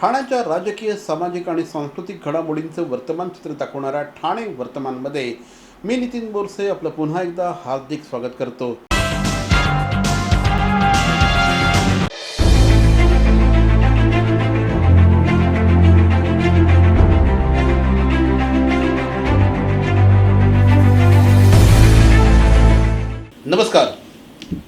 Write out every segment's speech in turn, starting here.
ठाण्याच्या राजकीय सामाजिक आणि सांस्कृतिक घडामोडींचं वर्तमान चित्र दाखवणाऱ्या ठाणे वर्तमानमध्ये मी नितीन बोरसे आपलं पुन्हा एकदा हार्दिक स्वागत करतो. नमस्कार.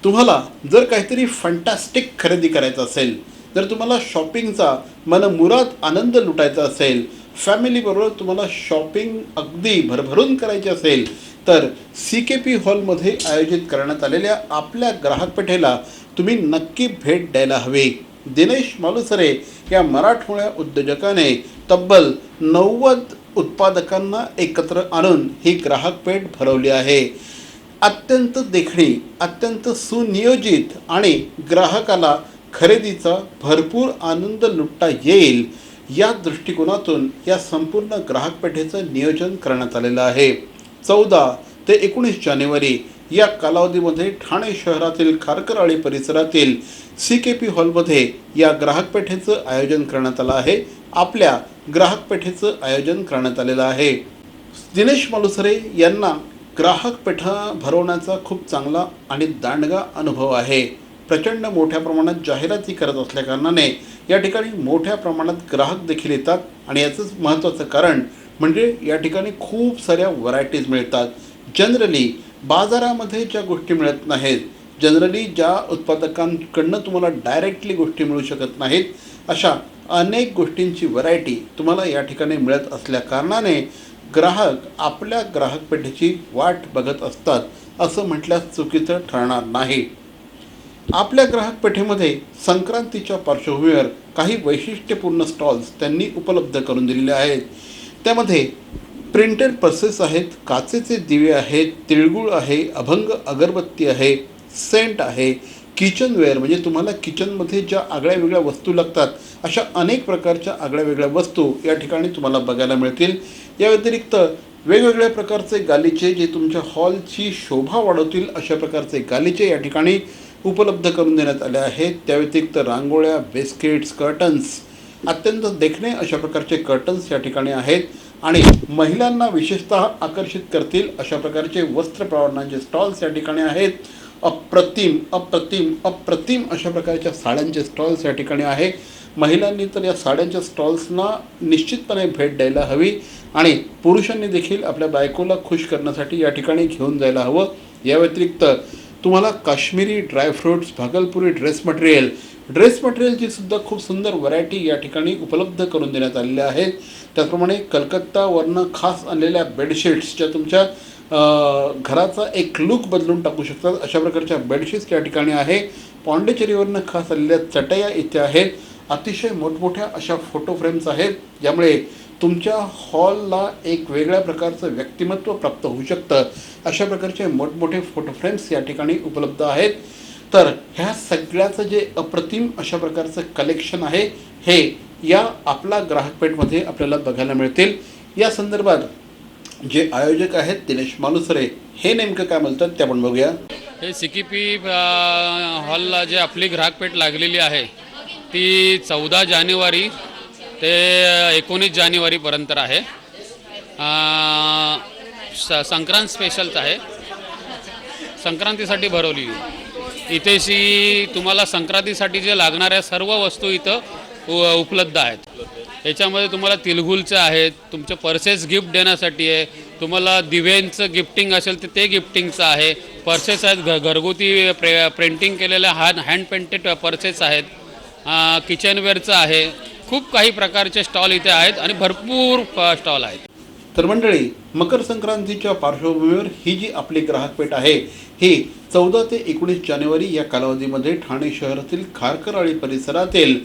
तुम्हाला जर काहीतरी फंटास्टिक खरेदी करायचं असेल जर तुम्हाला शॉपिंगचा मनमुराद आनंद लुटायचा असेल फॅमिलीबरोबर तुम्हाला शॉपिंग अगदी भरभरून करायची असेल तर सी के पी हॉलमध्ये आयोजित करण्यात आलेल्या आपल्या ग्राहकपेठेला तुम्ही नक्की भेट द्यायला हवी. दिनेश मालुसरे या मराठमोळ्या उद्योजकाने तब्बल नव्वद उत्पादकांना एकत्र आणून ही ग्राहकपेठ भरवली आहे. अत्यंत देखणी अत्यंत सुनियोजित आणि ग्राहकाला खरेदीचा भरपूर आनंद लुटता येईल या दृष्टिकोनातून या संपूर्ण ग्राहकपेठेचं नियोजन करण्यात आलेलं आहे. चौदा ते एकोणीस जानेवारी या कालावधीमध्ये ठाणे शहरातील खारकरआळी परिसरातील सी के पी हॉलमध्ये या ग्राहकपेठेचं आयोजन करण्यात आलं आहे. आपल्या ग्राहकपेठेचं आयोजन करण्यात आलेलं आहे. दिनेश मालुसरे यांना ग्राहक पेठा भरवण्याचा खूप चांगला आणि दांडगा अनुभव आहे. प्रचंड मोठ्या प्रमाणात जाहिराती करत असल्याकारणाने या ठिकाणी मोठ्या प्रमाणात ग्राहक देखील येतात. आणि याचंच महत्त्वाचं कारण म्हणजे या ठिकाणी खूप साऱ्या व्हरायटीज मिळतात. जनरली बाजारामध्ये ज्या गोष्टी मिळत नाहीत जनरली ज्या उत्पादकांकडनं तुम्हाला डायरेक्टली गोष्टी मिळू शकत नाहीत अशा अनेक गोष्टींची व्हरायटी तुम्हाला या ठिकाणी मिळत असल्या कारणाने ग्राहक आपल्या ग्राहकपेठेची वाट बघत असतात असं म्हटल्यास चुकीचं ठरणार नाही. आपल्या ग्राहकपेठेमध्ये संक्रांतीच्या पार्श्वभूमीवर काही वैशिष्ट्यपूर्ण स्टॉल्स त्यांनी उपलब्ध करून दिलेले आहेत. त्यामध्ये प्रिंटेड पर्सेस आहेत काचेचे दिवे आहेत तिळगुळ आहे अभंग अगरबत्ती आहे सेंट आहे किचनवेअर म्हणजे तुम्हाला किचनमध्ये ज्या आगळ्या वेगळ्या वस्तू लागतात अशा अनेक प्रकारच्या आगळ्या वेगळ्या वस्तू या ठिकाणी तुम्हाला बघायला मिळतील. या व्यतिरिक्त वेगवेगळ्या प्रकारचे गालिचे जे तुमच्या हॉलची शोभा वाढवतील अशा प्रकारचे गालिचे या ठिकाणी उपलब्ध करून देण्यात आले आहेत. त्या व्यतिरिक्त रांगोळ्या बिस्किट्स कर्टन्स अत्यंत देखणे अशा प्रकारचे कर्टन्स या ठिकाणी आहेत. आणि महिलांना विशेषतः आकर्षित करतील अशा प्रकारचे वस्त्र प्रवर्णांचे स्टॉल्स या ठिकाणी आहेत. अप्रतिम अप्रतिम अप्रतिम अशा प्रकारच्या साड्यांचे स्टॉल्स या ठिकाणी आहे महिलांनी तर या साड्यांच्या स्टॉल्सना निश्चितपणे भेट द्यायला हवी आणि पुरुषांनी देखील आपल्या बायकोला खुश करण्यासाठी या ठिकाणी घेऊन जायला हवं. या व्यतिरिक्त तुम्हाला Kashmiri dry fruits Bhagalpuri dress material dress मटेरियलची सुद्धा खूप सुंदर व्हरायटी या ठिकाणी उपलब्ध करून देण्यात आलेल्या आहेत. त्याचप्रमाणे कलकत्तावरनं खास आणलेल्या बेडशीट्स ज्या तुमच्या घराचा एक लुक बदलून टाकू शकतात अशा प्रकारच्या बेडशीट्स या ठिकाणी आहे. पॉंडेचेरीवरनं खास आलेल्या चटया इथे आहेत. अतिशय मोठमोठ्या अशा फोटो फ्रेम्स आहेत. ज्यामुळे तुमच्या हॉलला एक वेगळ्या प्रकारचं व्यक्तिमत्व प्राप्त होऊ शकतं. अशा प्रकारचे मोठमोठे फोटो फ्रेम्स या ठिकाणी उपलब्ध आहेत. तर ह्या सगळ्याचं जे अप्रतिम अशा प्रकारचं कलेक्शन आहे हे या आपला ग्राहकपेठमध्ये आपल्याला बघायला मिळतील. या संदर्भात जे आयोजक आहेत दिनेश मालुसरे हे नेमकं काय म्हणतात ते आपण बघूया. हे सिकीपी हॉलला जे आपली ग्राहकपेठ लागलेली आहे ती चौदा जानेवारी ते एकोणीस जानेवारीपर्यंत आहे. स संक्रांत स्पेशलच आहे. संक्रांतीसाठी भरवली. इथेशी तुम्हाला संक्रांतीसाठी जे लागणाऱ्या सर्व वस्तू इथं उपलब्ध आहेत. याच्यामध्ये तुम्हाला तिलगुलचं आहेत तुमचे पर्सेस गिफ्ट देण्यासाठी आहे तुम्हाला दिव्यांचं गिफ्टिंग असेल तर ते गिफ्टिंगचं आहे. पर्सेस आहेत घ घरगुती प्रे प्रिंटिंग केलेल्या हॅन हँड पेंटेड पर्सेस आहेत. किचनवेअरचं आहे. खूप काही प्रकारचे स्टॉल इथे आहेत आणि भरपूर स्टॉल आहेत. तर मंडळी मकर संक्रांतीच्या पार्श्वभूमीवर ही जी आपली ग्राहकपेठ आहे ही चौदा ते एकोणीस जानेवारी या कालावधीमध्ये ठाणे शहरातील खारकरआळी परिसरातील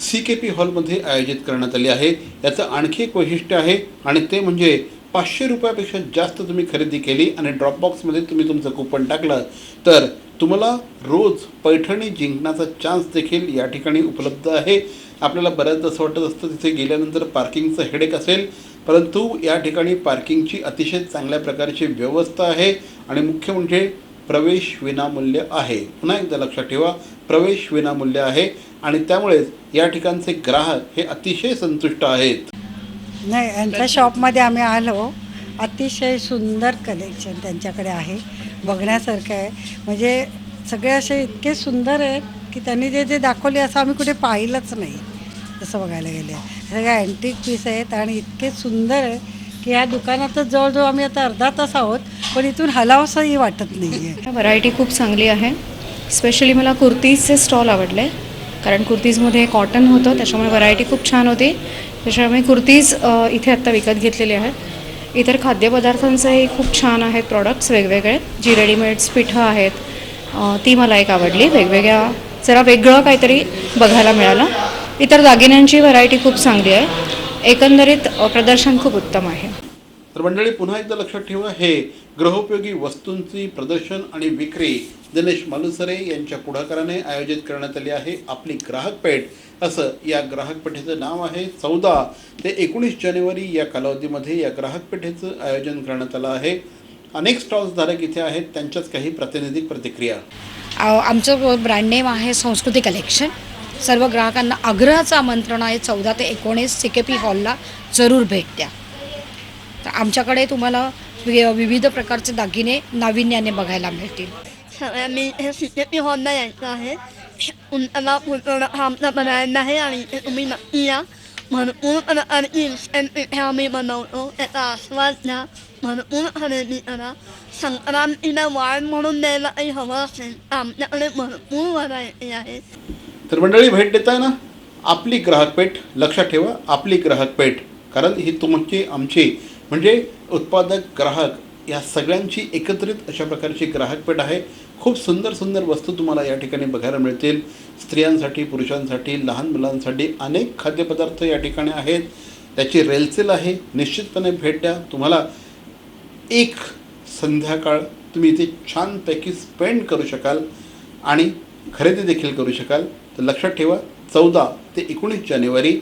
सी के पी हॉलमध्ये आयोजित करण्यात आली आहे. याचं आणखी एक वैशिष्ट्य आहे आणि ते म्हणजे पाचशे रुपयापेक्षा जास्त तुम्ही खरेदी केली आणि ड्रॉपबॉक्समध्ये तुम्ही तुमचं कुपन टाकलं. तर तुम्हाला रोज पैठणी जिंकण्याचा चान्स देखील या ठिकाणी उपलब्ध आहे. आपल्याला बऱ्याचदा असं वाटत असतं तिथे गेल्यानंतर पार्किंगचं हेडेक असेल. परंतु या ठिकाणी पार्किंगची अतिशय चांगल्या प्रकारची व्यवस्था आहे. आणि मुख्य म्हणजे प्रवेश विनामूल्य आहे. पुन्हा एकदा लक्षात ठेवा प्रवेश विनामूल्य आहे. आणि त्यामुळेच या ठिकाणचे ग्राहक हे अतिशय संतुष्ट आहेत. नाही यांच्या शॉपमध्ये आम्ही आलो. अतिशय सुंदर कलेक्शन त्यांच्याकडे आहे. बघण्यासारखं आहे. म्हणजे सगळे असे इतके सुंदर आहेत की त्यांनी जे जे दाखवले असं आम्ही कुठे पाहिलंच नाही तसं बघायला गेले. सगळ्या अँटिक पीस आहेत आणि इतके सुंदर आहे की या दुकानातच जवळजवळ आम्ही आता अर्धा तास आहोत पण इथून हलावसंही वाटत नाही आहे व्हरायटी खूप चांगली आहे. स्पेशली मला कुर्तीजचे स्टॉल आवडले. कारण कुर्तीजमध्ये कॉटन होतं त्याच्यामुळे व्हरायटी खूप छान होती. त्याच्यामुळे कुर्तीज इथे आत्ता विकत घेतलेली आहेत. इतर खाद्यपदार्थांचंही खूप छान आहेत प्रॉडक्ट्स वेगवेगळे. जी रेडीमेड्स पिठं आहेत ती मला एक आवडली. वेगवेगळ्या जरा वेगळं काहीतरी बघायला मिळालं. इतर दागिन्यांची व्हरायटी खूप चांगली आहे. एकंदरीत प्रदर्शन खूप उत्तम आहे. तर मंडळी पुन्हा एकदा लक्षात ठेवा हे गृहोपयोगी वस्तूंची प्रदर्शन आणि विक्री दिनेश मालुसरे यांच्या पुढाकाराने आयोजित करण्यात आली आहे आपली ग्राहक पेठ. असं या ग्राहक पेठेचं नाव आहे. चौदा ते एकोणीस जानेवारी या कालावधीमध्ये या ग्राहक पेठेचं आयोजन करण्यात आलं आहे. अनेक स्टॉल्स धारक इथे आहेत. त्यांच्याच काही प्रातिनिधिक प्रतिक्रिया. आमचं ब्रँड नेम आहे संस्कृती कलेक्शन सर्व ग्राहकांना आग्रहाचं आमंत्रण आहे. चौदा ते एकोणीस सी के पी हॉलला जरूर भेट द्या. तर आमच्याकडे तुम्हाला विविध प्रकारचे दागिने नाविन्याने बघायला मिळतील. हे हॉलला यायचं आहे. पूर्ण हा आमचा आहे आणि तुम्ही नक्की या. भरपूर आम्ही बनवतो. त्याचा आस्वाद घ्या. भरपूर खरेदी करा संक्रांतीला वाण म्हणून द्यायला काही हवं असेल. आमच्याकडे भरपूर व्हरायटी आहे. तर मंडळी भेट देताय ना? आपली ग्राहक पेठ लक्षात ठेवा आपली ग्राहक पेठ कारण ही तुमची आमची म्हणजे उत्पादक ग्राहक या सगळ्यांची एकत्रित अशा प्रकारची ग्राहकपेठ आहे. खूप सुंदर सुंदर वस्तू तुम्हाला या ठिकाणी बघायला मिळतील. स्त्रियांसाठी पुरुषांसाठी लहान मुलांसाठी अनेक खाद्यपदार्थ या ठिकाणी आहेत. त्याची रेलसेल आहे. निश्चितपणे भेट द्या. तुम्हाला एक संध्याकाळ तुम्ही इथे छानपैकी स्पेंड करू शकाल आणि खरेदी देखील करू शकाल. तर लक्षात ठेवा चौदा ते एकोणीस जानेवारी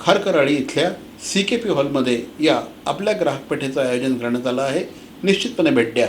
खारकराळी इथल्या सी के पी हॉलमध्ये या आपल्या ग्राहकपेठेचं आयोजन करण्यात आलं आहे. निश्चितपणे भेट द्या.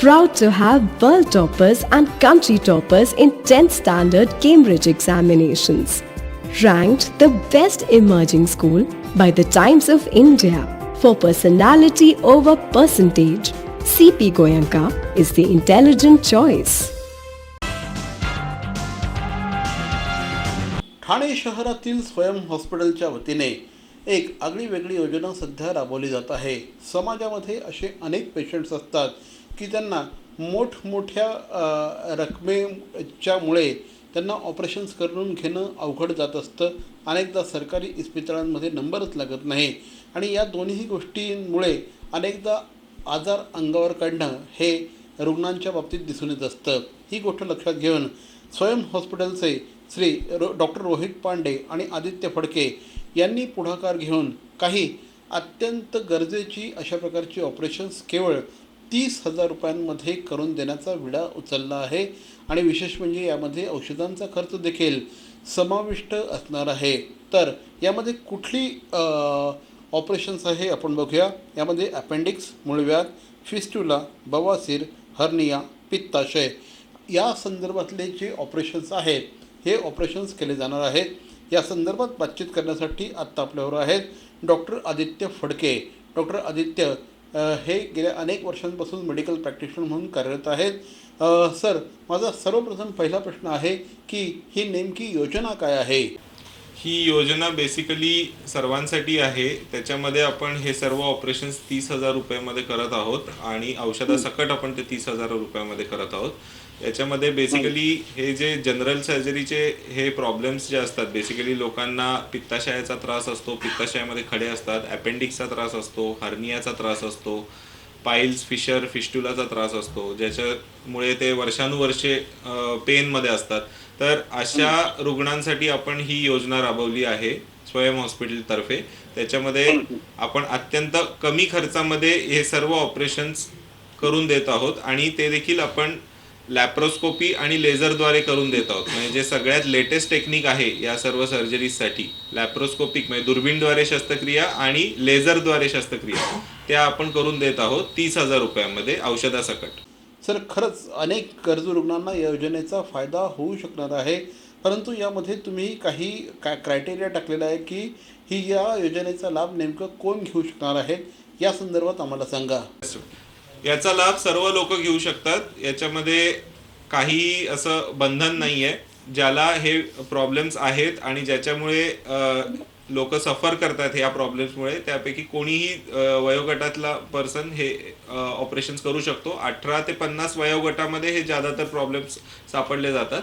Proud to have world toppers and country toppers in 10th standard Cambridge examinations. Ranked the best emerging school by the Times of India for personality over percentage. CP Goyanka is the intelligent choice. Thane शहरातील स्वयं हॉस्पिटलच्या वतीने एक आगळी वेगळी योजना सध्या राबवली जात आहे समाजामध्ये असे अनेक पेशंट्स असतात की त्यांना मोठमोठ्या रकमेच्यामुळे त्यांना ऑपरेशन्स करून घेणं अवघड जात असतं. अनेकदा सरकारी इस्पितळांमध्ये नंबरच लागत नाही. आणि या दोन्ही गोष्टींमुळे अनेकदा आजार अंगावर काढणं हे रुग्णांच्या बाबतीत दिसून येत असतं. ही गोष्ट लक्षात घेऊन स्वयं हॉस्पिटलचे श्री रो डॉक्टर रोहित पांडे आणि आदित्य फडके यांनी पुढाकार घेऊन काही अत्यंत गरजेची अशा प्रकारची ऑपरेशन्स केवळ तीस हजार रुपयांमध्ये करून देण्याचा विडा उचलला आहे. आणि विशेष म्हणजे यामध्ये औषधांचा खर्च देखील समाविष्ट असणार आहे. तर यामध्ये कुठली ऑपरेशन्स आहे आपण बघूया. यामध्ये अपेंडिक्स मूळव्याध फिस्ट्युला बवासीर हर्निया पित्ताशय. या संदर्भातले जे ऑपरेशन्स आहेत हे ऑपरेशन्स केले जाणार आहेत. या संदर्भात बातचीत करण्यासाठी आत्ता आपल्याबरोबर आहेत डॉक्टर आदित्य फडके. डॉक्टर आदित्य हे गेल्या अनेक वर्षांपासून मेडिकल प्रॅक्टिशनर म्हणून कार्यरत आहेत. सर माझा सर्वप्रथम पहिला प्रश्न आहे की ही नेमकी योजना काय आहे? ही योजना बेसिकली सर्वांसाठी आहे. त्याच्यामध्ये आपण हे सर्व ऑपरेशन्स तीस हजार रुपयामध्ये करत आहोत आणि औषधासकट आपण ते तीस हजार रुपयामध्ये करत आहोत. याच्यामध्ये बेसिकली हे जे जनरल सर्जरीचे हे प्रॉब्लेम्स जे असतात बेसिकली लोकांना पित्ताशयाचा त्रास असतो पित्ताशयामध्ये खडे असतात अपेंडिक्सचा त्रास असतो हर्नियाचा त्रास असतो पाईल्स फिशर फिस्टुलाचा त्रास असतो ज्याच्यामुळे ते वर्षानुवर्षे पेनमध्ये असतात. तर अशा रुग्णांसाठी आपण ही योजना राबवली आहे स्वयं हॉस्पिटलतर्फे त्याच्यामध्ये आपण अत्यंत कमी खर्चामध्ये हे सर्व ऑपरेशन्स करून देत आहोत आणि ते देखील आपण लॅप्रोस्कोपी आणि लेझरद्वारे करून देत आहोत. म्हणजे जे सगळ्यात लेटेस्ट टेक्निक आहे या सर्व सर्जरीजसाठी लॅप्रोस्कोपिक म्हणजे दुर्बीणद्वारे शस्त्रक्रिया आणि लेझरद्वारे शस्त्रक्रिया. त्या आपण करून देत आहोत तीस हजार रुपयामध्ये औषधासकट. सर खरंच अनेक गरजू रुग्णांना या योजनेचा फायदा होऊ शकणार आहे. परंतु यामध्ये तुम्ही काही काय क्रायटेरिया टाकलेला आहे की ही या योजनेचा लाभ नेमकं कोण घेऊ शकणार आहेत या संदर्भात आम्हाला सांगा. याचा लाभ सर्व लोक घेऊ शकतात. याच्यामध्ये काही असं बंधन नाही आहे ज्याला हे प्रॉब्लेम्स आहेत आणि ज्याच्यामुळे लोक सफर करतात या प्रॉब्लेम्समुळे त्यापैकी कोणीही वयोगटातला पर्सन हे ऑपरेशन्स करू शकतो. अठरा ते पन्नास वयोगटामध्ये हे ज्यादातर प्रॉब्लेम्स सापडले जातात.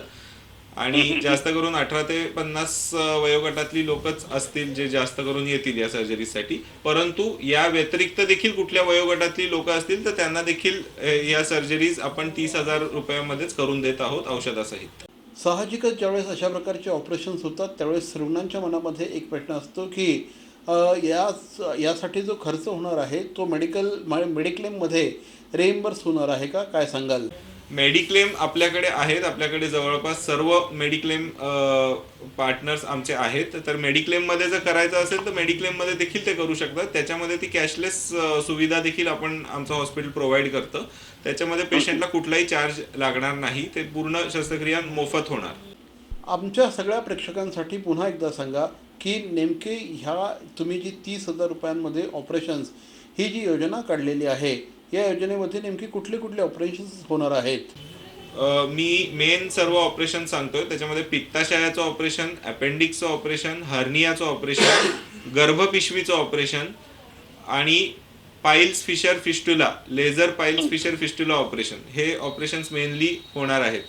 आणि जास्त करून अठरा ते पन्नास वयोगटातली लोकच असतील जे जास्त करून येतील या सर्जरीसाठी परंतु या व्यतिरिक्त देखील कुठल्या वयोगटातली लोक असतील तर त्यांना देखील या सर्जरीज आपण तीस हजार रुपयामध्येच करून देत आहोत औषधासहित. साहजिकच ज्यावेळेस अशा प्रकारचे ऑपरेशन्स होतात त्यावेळेस रुग्णांच्या मनामध्ये एक प्रश्न असतो की या यासाठी जो खर्च होणार आहे तो मेडिकल मेडिक्लेममध्ये रेइम्बर्स होणार आहे का? काय सांगाल? मेडिक्लेम आपल्याकडे आहेत आपल्याकडे जवळपास सर्व मेडिक्लेम पार्टनर्स आमचे आहेत. तर मेडिक्लेममध्ये जर करायचं असेल तर मेडिक्लेममध्ये देखील ते करू शकतात. त्याच्यामध्ये ती कॅशलेस सुविधा देखील आपण आमचं हॉस्पिटल प्रोव्हाइड करतं. त्याच्यामध्ये पेशंटला कुठलाही चार्ज लागणार नाही. ते पूर्ण शस्त्रक्रिया मोफत होणार. आमच्या सगळ्या प्रेक्षकांसाठी पुन्हा एकदा सांगा की नेमके ह्या तुम्ही जी तीस हजार रुपयांमध्ये ऑपरेशन्स ही जी योजना काढलेली आहे या योजनेमध्ये नेमकी कुठले कुठले ऑपरेशन्स होणार आहेत? मी मेन सर्व ऑपरेशन सांगतोय. त्याच्यामध्ये पित्ताशयाचं ऑपरेशन अपेंडिक्सचं ऑपरेशन हर्नियाचं ऑपरेशन गर्भपिशवीचं ऑपरेशन आणि piles fissure fistula laser piles fissure fistula operation हे ऑपरेशन्स मेनली होणार आहेत.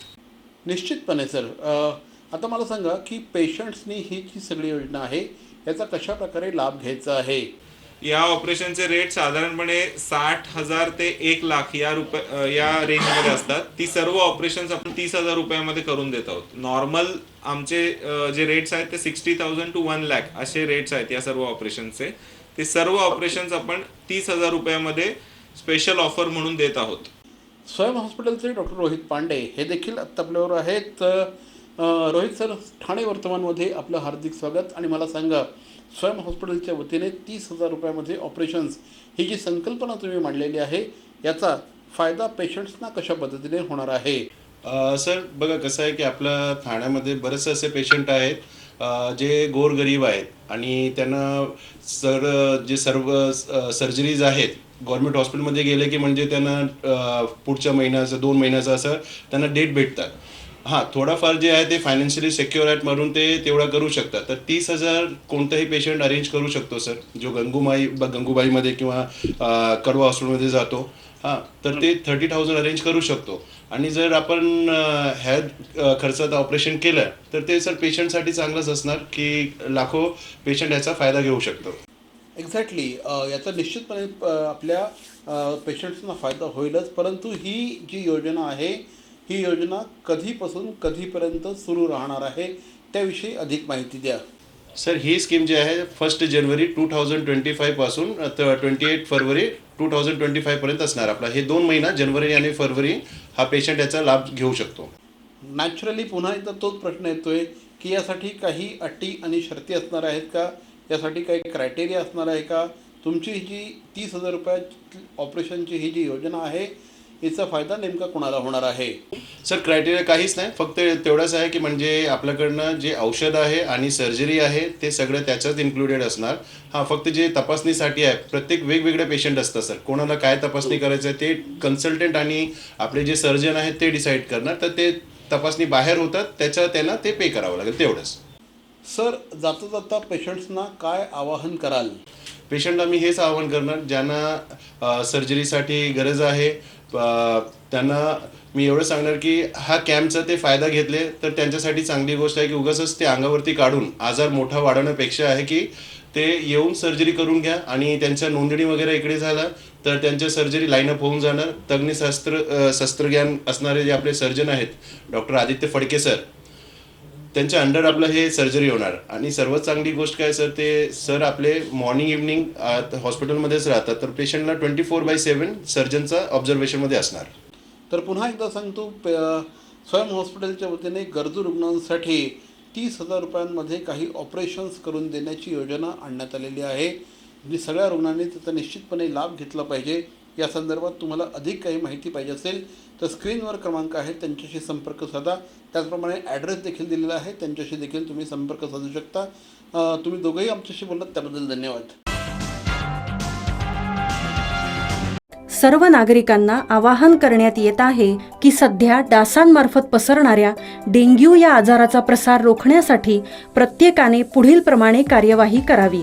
निश्चितपणे सर आता मला सांगा की पेशंट्सनी ही जी सगळी योजना आहे याचा कशा प्रकारे लाभ घ्यायचा आहे? या ऑपरेशनचे रेट साधारणपणे साठ हजार ते एक लाख या रुपये या रेंजमध्ये असतात. ती सर्व ऑपरेशन्स आपण तीस हजार रुपयामध्ये करून देत आहोत. नॉर्मल आमचे जे रेट्स आहेत ते sixty thousand two one lakh असे रेट्स आहेत या सर्व ऑपरेशनचे ते सर्व ऑपरेशन्स आपण तीस हजार रुपयामध्ये स्पेशल ऑफर म्हणून देत आहोत. स्वयं हॉस्पिटलचे डॉक्टर रोहित पांडे हे देखील आत्ता आपल्यावर आहेत रोहित सर ठाणे वर्तमानमध्ये आपलं हार्दिक स्वागत. आणि मला सांगा स्वयं हॉस्पिटलच्या वतीने तीस हजार रुपयामध्ये ऑपरेशन्स ही जी संकल्पना तुम्ही मांडलेली आहे याचा फायदा पेशंट्सना कशा पद्धतीने होणार आहे? सर बघा कसं आहे की आपल्या ठाण्यामध्ये बरेचसे असे पेशंट आहेत जे गोरगरीब आहेत आणि त्यांना सर जे सर्व सर्जरीज आहेत गव्हर्मेंट हॉस्पिटलमध्ये गेले की म्हणजे त्यांना पुढच्या महिन्याचं दोन महिन्याचं असं त्यांना डेट भेटतात. हां थोडाफार जे आहे ते फायनान्शियली सेक्युअर आहेत म्हणून ते तेवढा करू शकतात. तर तीस हजार कोणताही पेशंट अरेंज करू शकतो सर जो गंगूमाई गंगूबाईमध्ये किंवा कडवा हॉस्पिटलमध्ये जातो हां तर ते थर्टी थाउजंड अरेंज करू शकतो. आणि जर आपण ह्या खर्चात ऑपरेशन केलं तर ते सर पेशंटसाठी चांगलंच असणार की लाखो पेशंट याचा फायदा घेऊ शकतो. एक्झॅक्टली याचा निश्चितपणे आपल्या पेशंट्सना फायदा होईलच. परंतु ही जी योजना आहे ही योजना कधीपासून कधीपर्यंत सुरू राहणार आहे त्याविषयी अधिक माहिती द्या. सर ही स्कीम जी आहे फर्स्ट जानेवारी टू थाउजंड ट्वेंटी फायपासून ट्वेंटी एट फरवरी टू थाउजंड ट्वेंटी फायपर्यंत असणार आपला. हे दोन महिना जानेवारी आणि फरवरी हा पेशंट याचा लाभ घेऊ शकतो. नॅचरली पुन्हा एकदा तोच प्रश्न येतोय की यासाठी काही अटी आणि शर्ती असणार आहेत का? यासाठी काही क्रायटेरिया असणार आहे का? तुमची जी तीस हजार रुपयाची ऑपरेशनची ही जी योजना आहे याचा फायदा नेमका कोणाला होणार आहे? सर क्रायटेरिया काहीच नाही. फक्त तेवढंच आहे की म्हणजे आपल्याकडनं जे औषध आहे आणि सर्जरी आहे ते सगळं त्याच्यात इन्क्लुडेड असणार. हां फक्त जे तपासणीसाठी आहे प्रत्येक वेगवेगळे पेशंट असतात सर. कोणाला काय तपासणी करायचं आहे ते कन्सल्टंट आणि आपले जे सर्जन आहेत ते डिसाईड करणार. तर ते तपासणी बाहेर होतात त्याच्या त्यांना ते पे करावं लागेल तेवढंच. सर जाता जाता पेशंट्सना काय आवाहन कराल? पेशंट आम्ही हेच आवाहन करणार ज्यांना सर्जरीसाठी गरज आहे त्यांना मी एवढं सांगणार की हा कॅम्पचा ते फायदा घेतले तर त्यांच्यासाठी चांगली गोष्ट आहे की उगाचच ते अंगावरती काढून आजार मोठा वाढवण्यापेक्षा आहे की ते येऊन सर्जरी करून घ्या आणि त्यांच्या नोंदणी वगैरे इकडे झाला तर त्यांच्या सर्जरी लाईनअप होऊन जाणार. तज्ञशास्त्र शस्त्र शस्त्रज्ञान असणारे जे आपले सर्जन आहेत डॉक्टर आदित्य फडके सर त्यांच्या अंडर आपलं हे सर्जरी होणार. आणि सर्वात चांगली गोष्ट काय सर ते सर आपले मॉर्निंग इव्हनिंग हॉस्पिटलमध्येच राहतात. तर पेशंटला ट्वेंटी फोर बाय सेवन सर्जनचा ऑब्झर्वेशनमध्ये असणार. तर पुन्हा एकदा सांगतो पे स्वयं हॉस्पिटलच्या वतीने गरजू रुग्णांसाठी तीस हजार रुपयांमध्ये काही ऑपरेशन्स करून देण्याची योजना आणण्यात आलेली आहे. जी सगळ्या रुग्णांनी त्याचा निश्चितपणे लाभ घेतला पाहिजे. या संदर्भात तुम्हाला अधिक काही माहिती पाहिजे असेल तर स्क्रीनवर क्रमांक आहे त्यांच्याशी संपर्क साधा. त्याचप्रमाणे ॲड्रेस देखील दिलेला आहे त्यांच्याशी देखील तुम्ही संपर्क साधू शकता. तुम्ही दोघंही आमच्याशी बोललात त्याबद्दल धन्यवाद. सर्व नागरिकांना आवाहन करण्यात येत आहे की सध्या डासांमार्फत पसरणाऱ्या डेंग्यू या आजाराचा प्रसार रोखण्यासाठी प्रत्येकाने पुढील प्रमाणे कार्यवाही करावी.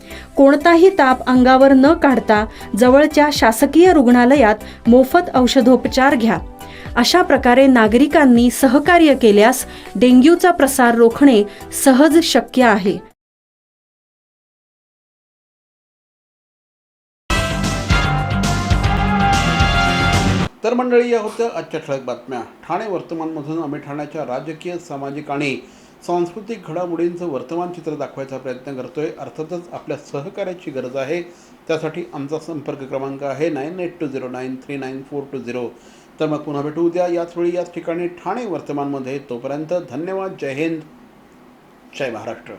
कोणताही ताप अंगावर न काढता जवळच्या शासकीय रुग्णालयात मोफत औषधोपचार घ्या. अशा प्रकारे नागरिकांनी सहकार्य केल्यास डेंग्यूचा प्रसार रोखणे सहज शक्य आहे. तर मंडळी या होत्या आजच्या ठळक बातम्या. ठाणे वर्तमानमधून आम्ही ठाण्याच्या राजकीय सामाजिक आणि सांस्कृतिक घडामोडींचं वर्तमान चित्र दाखवायचा प्रयत्न करतोय. अर्थातच आपल्या सहकार्याची गरज आहे. त्यासाठी आमचा संपर्क क्रमांक आहे nine eight two zero nine three nine four two zero. तर मग पुन्हा भेटू उद्या. याच वेळी याच ठिकाणी ठाणे वर्तमानमध्ये. तोपर्यंत धन्यवाद. जय हिंद. जय महाराष्ट्र.